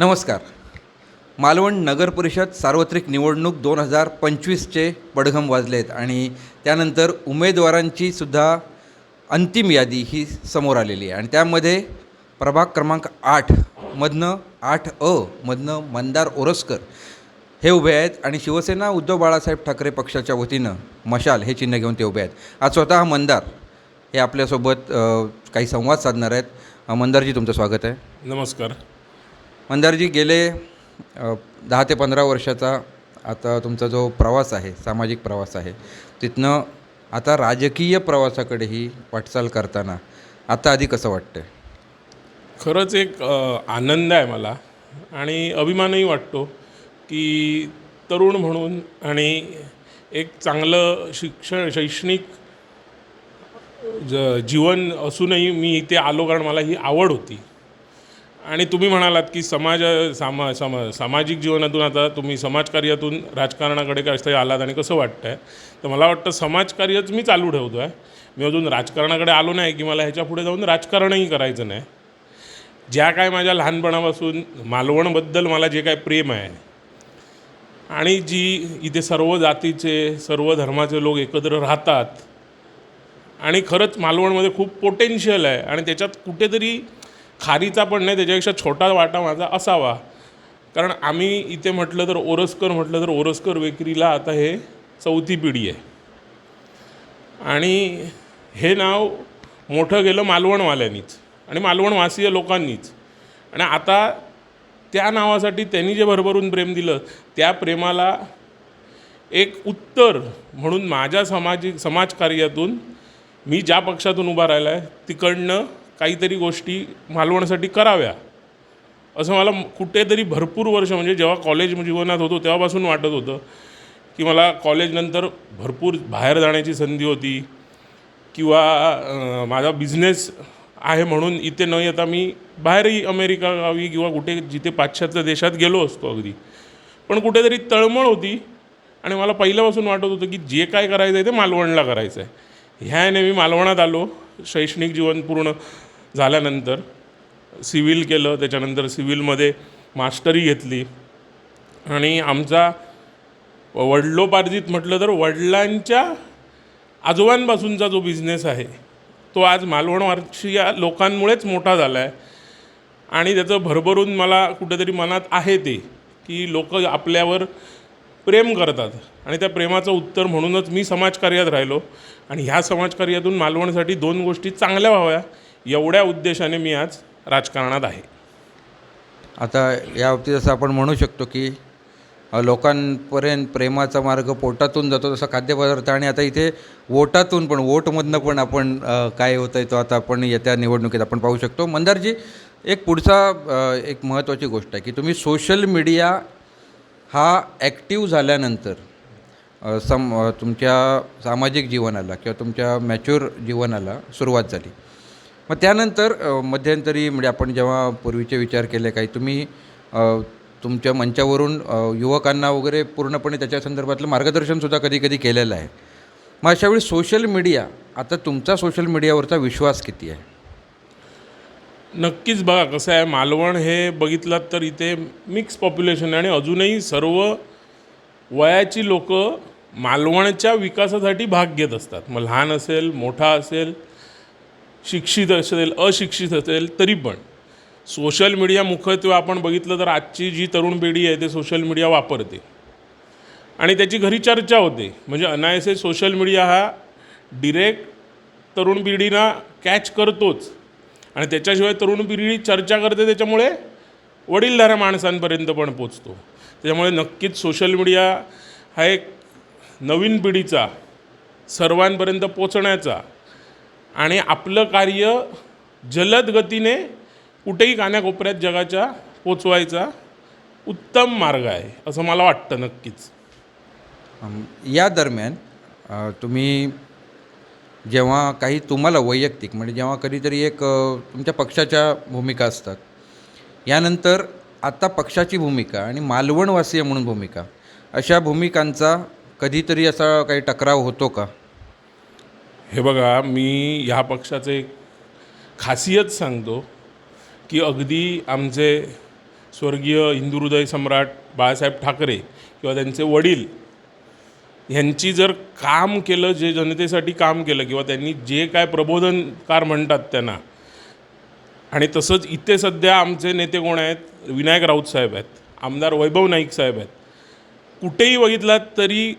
नमस्कार. मालवण नगर परिषद सार्वत्रिक निवडणूक दोन हजार पंचवीसचे पडघम वाजले आहेत आणि त्यानंतर उमेदवारांची सुद्धा अंतिम यादी ही समोर आलेली आहे. आणि त्यामध्ये प्रभाग क्रमांक आठमधनं आठ अ मधनं मंदार ओरसकर हे उभे आहेत आणि शिवसेना उद्धव बाळासाहेब ठाकरे पक्षाच्या वतीनं मशाल हे चिन्ह घेऊन ते उभे आहेत. आज स्वतः मंदार हे आपल्यासोबत काही संवाद साधणार आहेत. मंदारजी तुमचं स्वागत आहे. नमस्कार. मंदारजी गेले दहा ते पंधरा वर्षाचा आता तुमचा जो प्रवास आहे सामाजिक प्रवास आहे तिथनं आता राजकीय प्रवासाकडेही वाटचाल करताना आता आधी कसं वाटतं खरंच एक आनंद आहे मला आणि अभिमानही वाटतो की तरुण म्हणून आणि एक चांगलं शिक्षण शैक्षणिक ज जीवन असूनही मी इथे आलो कारण मला ही आवड होती. आणि तुम्ही म्हणालात की समाज सामा समा सामाजिक जीवनातून आता तुम्ही समाजकार्यातून राजकारणाकडे कसं आलात आणि कसं वाटतं आहे तर मला वाटतं समाजकार्यच मी चालू ठेवतो आहे मी अजून राजकारणाकडे आलो नाही की मला ह्याच्या पुढे जाऊन राजकारणही करायचं नाही. ज्या काय माझ्या लहानपणापासून मालवणबद्दल मला जे काय प्रेम आहे आणि जी इथे सर्व जातीचे सर्व धर्माचे लोक एकत्र राहतात आणि खरंच मालवणमध्ये खूप पोटेन्शियल आहे आणि त्याच्यात कुठेतरी खारीचा पण नाही त्याच्यापेक्षा छोटा वाटा माझा असावा. कारण आम्ही इथे म्हटलं तर ओरसकर म्हटलं तर ओरसकर वेकरीला आता हे चौथी पिढी आहे. आणि हे नाव मोठं गेलं मालवणवाल्यांनीच आणि मालवणवासीय लोकांनीच. आणि आता त्या नावासाठी त्यांनी जे भरभरून प्रेम दिलं त्या प्रेमाला एक उत्तर म्हणून माझ्या सामाजिक समाजकार्यातून मी ज्या पक्षातून उभा राहिला आहे तिकडनं काहीतरी गोष्टी मालवणसाठी कराव्या. असं मला कुठेतरी भरपूर वर्ष म्हणजे जेव्हा कॉलेज म्हणजे जीवनात होतो तेव्हापासून वाटत होतं की मला कॉलेजनंतर भरपूर बाहेर जाण्याची संधी होती किंवा माझा बिझनेस आहे म्हणून इथे न येता मी बाहेरही अमेरिका गावी किंवा कुठे जिथे पाश्चात्य देशात गेलो असतो अगदी. पण कुठेतरी तळमळ होती आणि मला पहिल्यापासून वाटत होतं की जे काय करायचं आहे ते मालवणला करायचं आहे ह्याने मी मालवणात आलो शैक्षणिक जीवन पूर्ण. झाल्यानंतर सिव्हिल केलं त्याच्यानंतर सिव्हिलमध्ये मास्टरी घेतली. आणि आमचा वडलोपार्जित म्हटलं तर वडिलांच्या आजोबांपासूनचा जो बिझनेस आहे तो आज मालवणवारच्या लोकांमुळेच मोठा झाला आहे आणि त्याचं भरभरून मला कुठेतरी मनात आहे ते की लोक आपल्यावर प्रेम करतात. आणि त्या प्रेमाचं उत्तर म्हणूनच मी समाजकार्यात राहिलो. आणि ह्या समाजकार्यातून मालवणसाठी दोन गोष्टी चांगल्या व्हाव्या. एवढ्या उद्देशाने मी आज राजकारणात आहे. आता या बाबतीत असं आपण म्हणू शकतो की लोकांपर्यंत प्रेमाचा मार्ग पोटातून जातो तसा खाद्यपदार्थ आणि आता इथे वोटातून पण वोटमधनं पण आपण काय होतं आहे तो आता आपण येत्या निवडणुकीत आपण पाहू शकतो. मंदारजी एक पुढचा एक महत्त्वाची गोष्ट आहे की तुम्ही सोशल मीडिया हा ॲक्टिव्ह झाल्यानंतर सम तुमच्या सामाजिक जीवनाला किंवा तुमच्या मॅच्युअर जीवनाला सुरुवात झाली. मग त्यानंतर मध्यंतरी म्हणजे आपण जेव्हा पूर्वीचे विचार केले काही तुम्ही तुमच्या मंचावरून युवकांना वगैरे पूर्णपणे त्याच्या संदर्भातलं मार्गदर्शनसुद्धा कधी कधी केलेलं आहे. मग अशावेळी सोशल मीडिया आता तुमचा सोशल मीडियावरचा विश्वास किती आहे? नक्कीच बघा कसं आहे मालवण हे बघितलात तर इथे मिक्स पॉप्युलेशन आहे आणि अजूनही सर्व वयाची लोकं मालवणच्या विकासासाठी भाग घेत असतात. मग लहान असेल मोठा असेल शिक्षित असेल अशिक्षित असेल तरी पण. सोशल मीडिया मुख्यत्वे आपण बघितलं तर आजची जी तरुण पिढी आहे ते सोशल मीडिया वापरते. आणि त्याची घरी चर्चा होते. म्हणजे अनायसे सोशल मीडिया हा डिरेक्ट तरुण पिढीना कॅच करतोच. आणि त्याच्याशिवाय तरुण पिढी चर्चा करते त्याच्यामुळे वडीलधाऱ्या माणसांपर्यंत पण पोचतो. त्याच्यामुळे नक्कीच सोशल मीडिया हा एक नवीन पिढीचा सर्वांपर्यंत पोचण्याचा आणि आपलं कार्य जलद गतीने कुठेही कान्याकोपऱ्यात जगाच्या पोचवायचा उत्तम मार्ग आहे असं मला वाटतं नक्कीच. या दरम्यान तुम्ही जेव्हा काही तुम्हाला वैयक्तिक म्हणजे जेव्हा कधीतरी एक तुमच्या पक्षाच्या भूमिका असतात यानंतर आता पक्षाची भूमिका आणि मालवणवासीय म्हणून भूमिका अशा भूमिकांचा कधीतरी असा काही टकराव होतो का? हे बघा मी ह्या पक्षाचे एक खासियत सांगतो की अगदी आमचे स्वर्गीय हिंदुहृदय सम्राट बाळासाहेब ठाकरे किंवा त्यांचे वडील ह्यांची जर काम केलं जे जनतेसाठी काम केलं किंवा त्यांनी जे काय प्रबोधनकार म्हणतात त्यांना आणि तसंच इथे सध्या आमचे नेते कोण आहेत? विनायक राऊत साहेब आहेत आमदार वैभव नाईक साहेब आहेत. कुठेही बघितलात तरी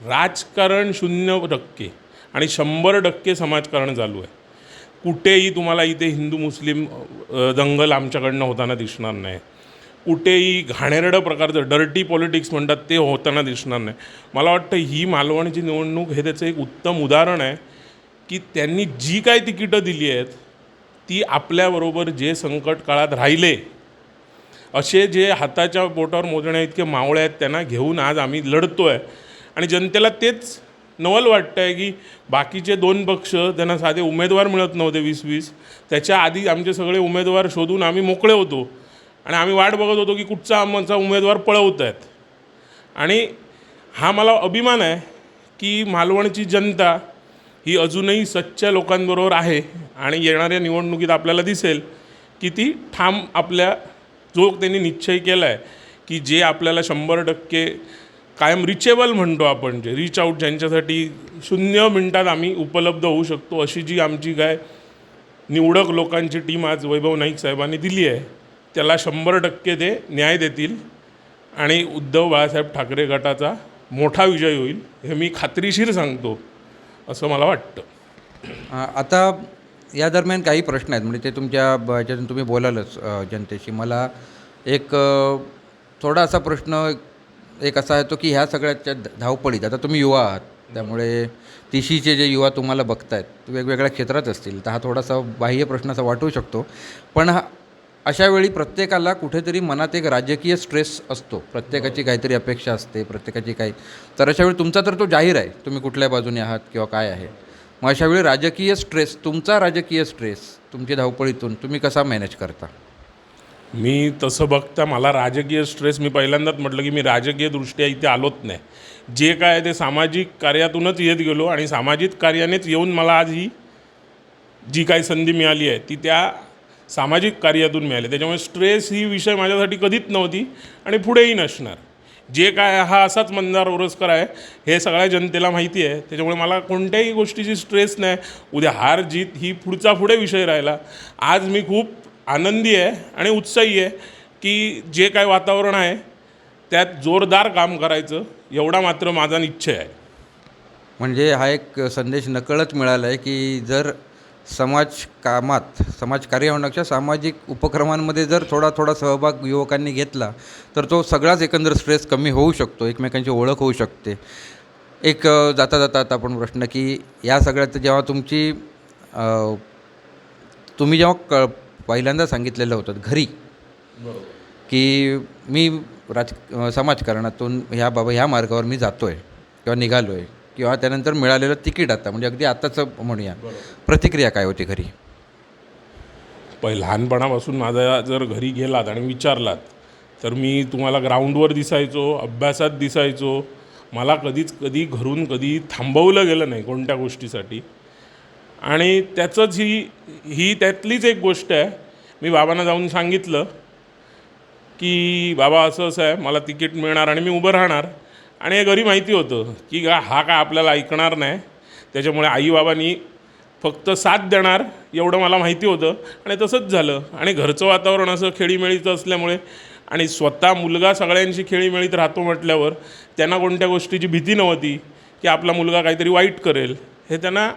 राजकारण शून्य टक्के. आणि शंभर टक्के समाजकारण चालू आहे. कुठेही तुम्हाला इथे हिंदू मुस्लिम दंगल आमच्याकडनं होताना दिसणार नाही. कुठेही घाणेरडं प्रकारचं डर्टी पॉलिटिक्स म्हणतात ते होताना दिसणार नाही. मला वाटतं ही मालवणची निवडणूक हे त्याचं एक उत्तम उदाहरण आहे की त्यांनी जी काय तिकीटं दिली आहेत ती आपल्याबरोबर जे संकट काळात राहिले असे जे हाताच्या बोटावर मोजण्या इतके मावळे आहेत त्यांना घेऊन आज आम्ही लढतो आहे आणि जनतेला तेच नवल वाटतं आहे की बाकीचे दोन पक्ष त्यांना साधे उमेदवार मिळत नव्हते वीस वीस त्याच्या आधी आमचे सगळे उमेदवार शोधून आम्ही मोकळे होतो. आणि आम्ही वाट बघत होतो की कुठचा आमचा उमेदवार पळवत आहेत. आणि हा मला अभिमान आहे की मालवणची जनता ही अजूनही सच्च्या लोकांबरोबर आहे आणि येणाऱ्या निवडणुकीत आपल्याला दिसेल की ती ठाम आपल्या जो त्यांनी निश्चय केला आहे की जे आपल्याला शंभर टक्के कायम रिचेबल म्हणतो आपण जे. रीच आउट ज्यांच्यासाठी शून्य मिनटात आम्ही उपलब्ध होऊ शकतो अशी जी आमची काय निवडक लोकांची टीम आज वैभव नाईक साहेबांनी दिली आहे त्याला शंभर टक्के ते न्याय देतील आणि उद्धव बाळासाहेब ठाकरे गटाचा मोठा विजय होईल हे मी खात्रीशीर सांगतो असं मला वाटतं. आता या दरम्यान काही प्रश्न आहेत. म्हणजे ते तुमच्या याच्यातून ह्याच्यातून तुम्ही बोलालच जनतेशी. मला एक थोडासा थोडा असा प्रश्न एक असा येतो की ह्या सगळ्याच्या धावपळीत. आता तुम्ही युवा आहात. त्यामुळे तिशीचे जे युवा तुम्हाला बघतायत ते वेगवेगळ्या क्षेत्रात असतील. तर हा थोडासा बाह्य प्रश्न असा वाटू शकतो. पण हा अशा वेळी प्रत्येकाला कुठेतरी मनात एक राजकीय स्ट्रेस असतो. प्रत्येकाची काहीतरी अपेक्षा असते प्रत्येकाची काही. तर अशा वेळी तुमचा तर तो जाहीर आहे. तुम्ही कुठल्या बाजूने आहात किंवा काय आहे. मग अशावेळी राजकीय स्ट्रेस तुमचा राजकीय स्ट्रेस तुमच्या धावपळीतून तुम्ही कसा मॅनेज करता? मी तसं बघता मला राजकीय स्ट्रेस मी पहिल्यांदाच म्हटलं की मी राजकीयदृष्ट्या इथे आलोच नाही. जे काय आहे ते सामाजिक कार्यातूनच येत गेलो आणि सामाजिक कार्यानेच येऊन मला आज ही जी काही संधी मिळाली आहे ती त्या सामाजिक कार्यातून मिळाली. त्याच्यामुळे स्ट्रेस ही विषय माझ्यासाठी कधीच नव्हती आणि पुढेही नसणार. जे काय हा असाच मंदार ओरसकर आहे हे सगळ्या जनतेला माहिती आहे. त्याच्यामुळे मला कोणत्याही गोष्टीची स्ट्रेस नाही. उद्या हार जीत ही पुढचा पुढे विषय राहिला. आज मी खूप आनंदी आहे आणि उत्साही आहे की जे काय वातावरण आहे त्यात जोरदार काम करायचं एवढा मात्र माझा निश्चय आहे. म्हणजे हा एक संदेश नकळत मिळाला आहे की जर समाज कामात समाजकार्य होण्यापेक्षा सामाजिक उपक्रमांमध्ये जर थोडा थोडा सहभाग युवकांनी घेतला तर तो सगळाच एकंदर स्ट्रेस कमी होऊ शकतो एकमेकांची ओळख होऊ शकते. एक जाता जाता आता आपण प्रश्न की या सगळ्यात जेव्हा तुमची तुम्ही जेव्हा क पहिल्यांदा सांगितलेलं होतं घरी. की मी राज समाजकारणातून ह्या बाबा ह्या मार्गावर मी जातो आहे किंवा निघालो आहे किंवा त्यानंतर मिळालेलं तिकीट आता म्हणजे अगदी आत्ताचं म्हणूया. प्रतिक्रिया काय होती घरी? पहि लहानपणापासून माझा जर घरी गेलात आणि विचारलात तर मी तुम्हाला ग्राउंडवर दिसायचो अभ्यासात दिसायचो. मला कधीच कधी घरून कधी थांबवलं गेलं नाही कोणत्या गोष्टीसाठी. आणि त्याचंच ही ही त्यातलीच एक गोष्ट आहे. मी बाबांना जाऊन सांगितलं की बाबा असं असं आहे. मला तिकीट मिळणार आणि मी उभं राहणार. आणि हे घरी माहिती होतं की का हा काय आपल्याला ऐकणार नाही. त्याच्यामुळे आईबाबांनी फक्त साथ देणार एवढं मला माहिती होतं. आणि तसंच झालं. आणि घरचं वातावरण असं खेळीमेळीचं असल्यामुळे आणि स्वतः मुलगा सगळ्यांशी खेळीमेळीत राहतो म्हटल्यावर त्यांना कोणत्या गोष्टीची भीती नव्हती की आपला मुलगा काहीतरी वाईट करेल. हे त्यांना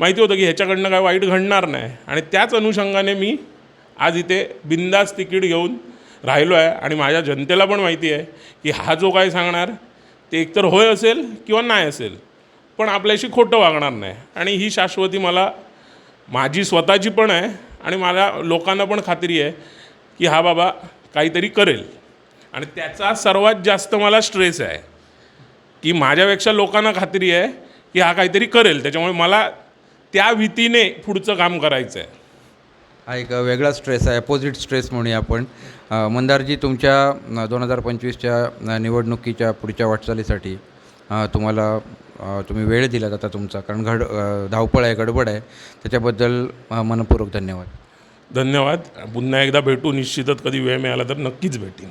माहिती होतं की ह्याच्याकडनं काय वाईट घडणार नाही. आणि त्याच अनुषंगाने मी आज इथे बिंदास तिकीट घेऊन राहिलो आहे. आणि माझ्या जनतेला पण माहिती आहे की हा जो काय सांगणार ते एकतर होय असेल किंवा नाही असेल पण आपल्याशी खोटं वागणार नाही. आणि ही शाश्वती मला माझी स्वतःची पण आहे आणि मला लोकांना पण खात्री आहे की हा बाबा काहीतरी करेल. आणि त्याचा सर्वात जास्त मला स्ट्रेस आहे की माझ्यापेक्षा लोकांना खात्री आहे की हा काहीतरी करेल. त्याच्यामुळे मला त्या भीतीने पुढचं काम करायचं आहे हा एक वेगळा स्ट्रेस आहे अपोजिट स्ट्रेस म्हणूया आपण. मंदारजी तुमच्या दोन हजार पंचवीसच्या निवडणुकीच्या पुढच्या वाटचालीसाठी तुम्हाला तुम्ही वेळ दिलात आता तुमचा कारण घड धावपळ आहे गडबड आहे. त्याच्याबद्दल मनपूर्वक धन्यवाद. धन्यवाद. पुन्हा एकदा भेटू निश्चितच कधी वेळ मिळाला तर नक्कीच भेटीन.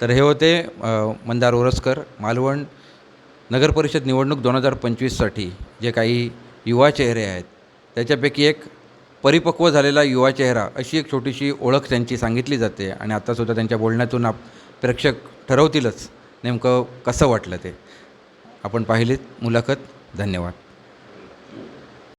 तर हे होते मंदार ओरसकर मालवण नगर परिषद निवडणूक दोन हजार पंचवीससाठी जे काही युवा चेहरे आहेत. त्याच्यापैकी एक परिपक्व झालेला युवा चेहरा अशी एक छोटीशी ओळख त्यांची सांगितली जाते आणि आत्तासुद्धा त्यांच्या बोलण्यातून आप प्रेक्षक ठरवतीलच नेमकं कसं वाटलं ते. आपण पाहिलीत मुलाखत. धन्यवाद.